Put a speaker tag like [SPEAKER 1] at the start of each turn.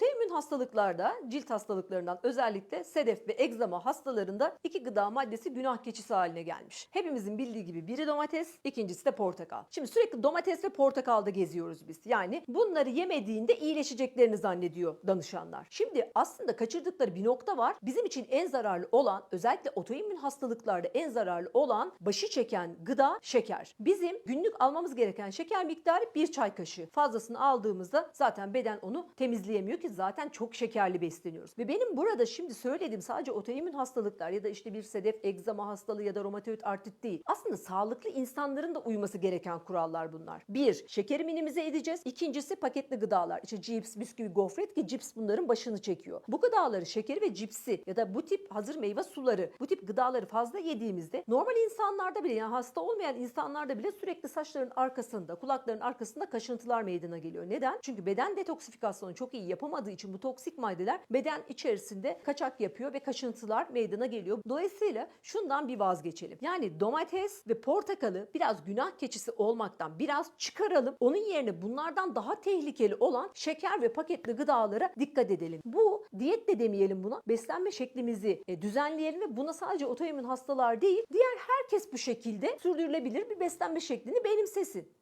[SPEAKER 1] otoimmün hastalıklarda cilt hastalıklarından özellikle sedef ve egzama hastalarında iki gıda maddesi günah keçisi haline gelmiş. Hepimizin bildiği gibi biri domates, ikincisi de portakal. Şimdi sürekli domates ve portakalda geziyoruz biz. Yani bunları yemediğinde iyileşeceklerini zannediyor danışanlar. Şimdi aslında kaçırdıkları bir nokta var. Bizim için en zararlı olan özellikle otoimmün hastalıklarda en zararlı olan başı çeken gıda şeker. Bizim günlük almamız gereken şeker miktarı bir çay kaşığı. Fazlasını aldığımızda zaten beden onu temizleyemiyor ki zaten çok şekerli besleniyoruz. Ve benim burada şimdi söylediğim sadece otoimmün hastalıklar ya da işte bir sedef egzama hastalığı ya da romatoid artrit değil. Aslında sağlıklı insanların da uyması gereken kurallar bunlar. Bir, şekeri minimize edeceğiz. İkincisi paketli gıdalar. İşte cips, bisküvi, gofret ki cips bunların başını çekiyor. Bu gıdaları, şekeri ve cipsi ya da bu tip hazır meyve suları, bu tip gıdaları fazla yediğimizde normal insanlarda bile yani hasta olmayan insanlarda bile sürekli saçların arkasında, kulakların arkasında kaşıntılar meydana geliyor. Neden? Çünkü beden detoksifikasyonu çok iyi yapamadığı için bu toksik maddeler beden içerisinde kaçak yapıyor ve kaşıntılar meydana geliyor. Dolayısıyla şundan bir vazgeçelim. Yani domates ve portakalı biraz günah keçisi olmaktan biraz çıkaralım. Onun yerine bunlardan daha tehlikeli olan şeker ve paketli gıdalara dikkat edelim. Bu diyet de demeyelim buna. Beslenme şeklimizi e, düzenleyelim ve buna sadece otoimmün hastalar değil, diğer herkes bu şekilde sürdürülebilir bir beslenme şeklini benimsesin.